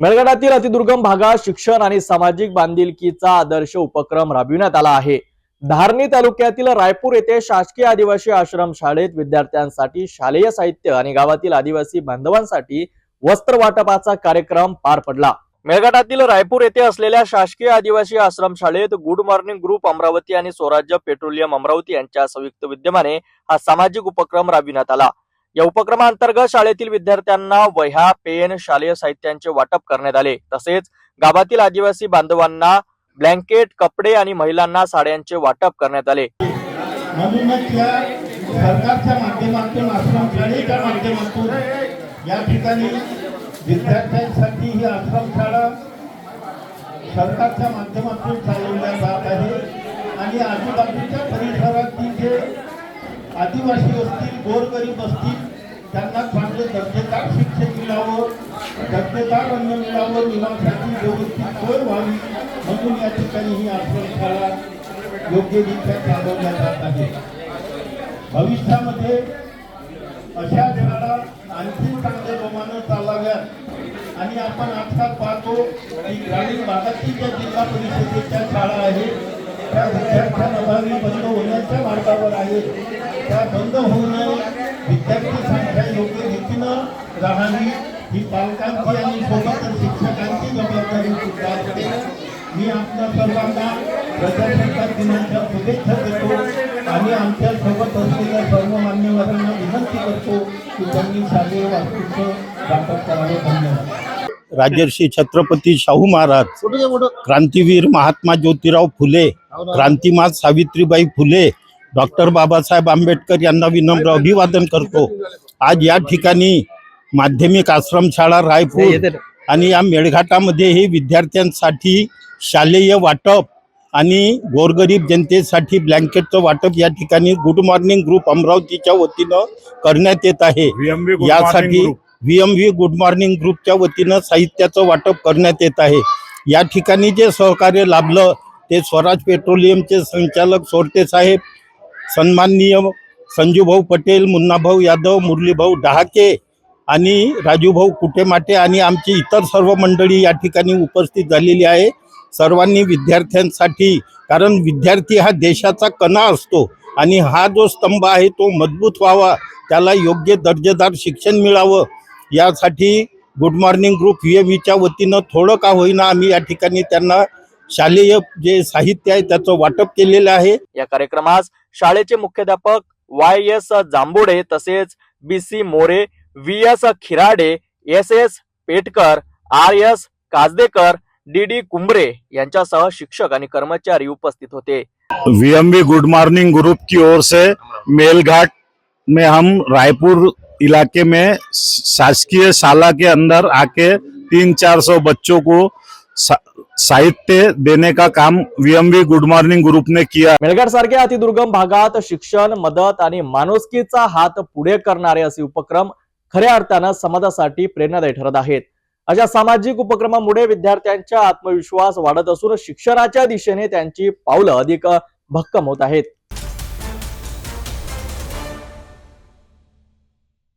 मेळघाटातील अतिदुर्गम भागात शिक्षण आणि सामाजिक बांधिलकीचा आदर्श उपक्रम राबविण्यात आला आहे. धारणी तालुक्यातील रायपूर येथे शासकीय आदिवासी आश्रम शाळेत विद्यार्थ्यांसाठी शालेय साहित्य आणि गावातील आदिवासी बांधवांसाठी वस्त्र वाटपाचा कार्यक्रम पार पडला. मेळघाटातील रायपूर येथे असलेल्या शासकीय आदिवासी आश्रम शाळेत गुड मॉर्निंग ग्रुप अमरावती आणि स्वराज्य पेट्रोलियम अमरावती यांच्या संयुक्त विद्यमाने हा सामाजिक उपक्रम राबविण्यात आला. या उपक्रमाअंतर्गत शाळेतील विद्यार्थ्यांना वह्या पेन शालेय साहित्यांचे वाटप करण्यात आले. तसेच गावातील आदिवासी बांधवांना ब्लँकेट कपडे आणि महिलांना साड्यांचे वाटप करण्यात आले. म्हणूनच या सरकारच्या माध्यमातून आश्रम शाळेच्या माध्यमातून या ठिकाणी विद्यार्थ्यांसाठी ही आश्रमशाळा सरकारच्या माध्यमातून चालवल्या जात आहे. आणि आजूबाजूच्या परिसरातील जे आदिवासी असतील गोरगरीब असतील त्यांना चांगलं दर्जेदार शिक्षण मिळावं दर्जेदार अन्न मिळावं निवासाठी व्यवस्थित सोय व्हावी म्हणून या ठिकाणी ही आश्रमशाळा योग्यरित्या चालवल्या जात आहे. भविष्यामध्ये अशा शाळा आणखी चांगल्या जोमानं चालाव्यात. आणि आपण आजकाल पाहतो की ग्रामीण भागातील ज्या जिल्हा परिषदेच्या शाळा आहेत त्या विद्यार्थ्यांअभावी बंद होण्याच्या मार्गावर आहेत त्या बंद होऊ नये विद्यार्थी संख्या योग्य रीतीनं राहावी ही पालकांची आणि सोबत शिक्षकांची जबाबदारी सुद्धा असते. मी आपल्या सर्वांना प्रजासत्ताक दिनाच्या शुभेच्छा देतो आणि आमच्यासोबत असलेल्या सर्व मान्यवरांना विनंती करतो की त्यांनी शालेय वास्तूचं वाटप करावं. धन्यवाद. राजर्षी छत्रपती शाहू महाराज क्रांतीवीर महात्मा ज्योतिराव फुले क्रांतिमात सावित्रीबाई फुले डॉक्टर बाबासाहेब आंबेडकर यांना विनम्र अभिवादन करतो. आज या ठिकाणी माध्यमिक आश्रमशाळा रायपूर आणि या मेळघाटामध्ये हे विद्यार्थ्यांसाठी शालेय वाटप आणि गोरगरीब जनतेसाठी ब्लँकेटचं वाटप या ठिकाणी गुड मॉर्निंग ग्रुप अमरावतीच्या वतीनं करण्यात येत आहे. यासाठी V M V good morning ग्रुपच्या वतीनं साहित्याचं वाटप करण्यात येत आहे. या ठिकाणी जे सहकार्य लाभलं ते स्वराज पेट्रोलियमचे संचालक सोरटे साहेब सन्माननीय संजूभाऊ पटेल मुन्नाभाऊ यादव मुरलीभाऊ डहाके आणि राजूभाऊ कुटेमाटे आणि आमची इतर सर्व मंडळी या ठिकाणी उपस्थित झालेली आहे. सर्वांनी विद्यार्थ्यांसाठी कारण विद्यार्थी हा देशाचा कणा असतो आणि हा जो स्तंभ आहे तो मजबूत व्हावा त्याला योग्य दर्जेदार शिक्षण मिळावं यासाठी good morning group V M ईच्या वतीनं थोडं का होईना आम्ही या ठिकाणी त्यांना शालेय जे साहित्य आहे त्याचं वाटप केलेलं आहे. या कार्यक्रमास शाळेचे मुख्याध्यापक वाय एस जांभोडे तसेच B C More V S Khirade S S Petkar R S Kajdekar D D Kumbhare यांच्यासह शिक्षक आणि कर्मचारी उपस्थित होते. वीएमबी गुड मॉर्निंग ग्रुप की ओर से मेलघाट में हम रायपुर इलाके में शासकीय शाला के अंदर आके तीन चार सौ बच्चों को साहित्य देने का काम वीएमबी गुड मॉर्निंग ग्रुप ने किया। मेळघाट सारख्या अतिदुर्गम भागात शिक्षण मदत आणि माणुसकीचा हात पुढे करणारे असे उपक्रम खऱ्या अर्थानं समाजासाठी प्रेरणादायी ठरत आहेत. अशा सामाजिक उपक्रमामुळे विद्यार्थ्यांचा आत्मविश्वास वाढत असून शिक्षणाच्या दिशेने त्यांची पावलं अधिक भक्कम होत आहेत.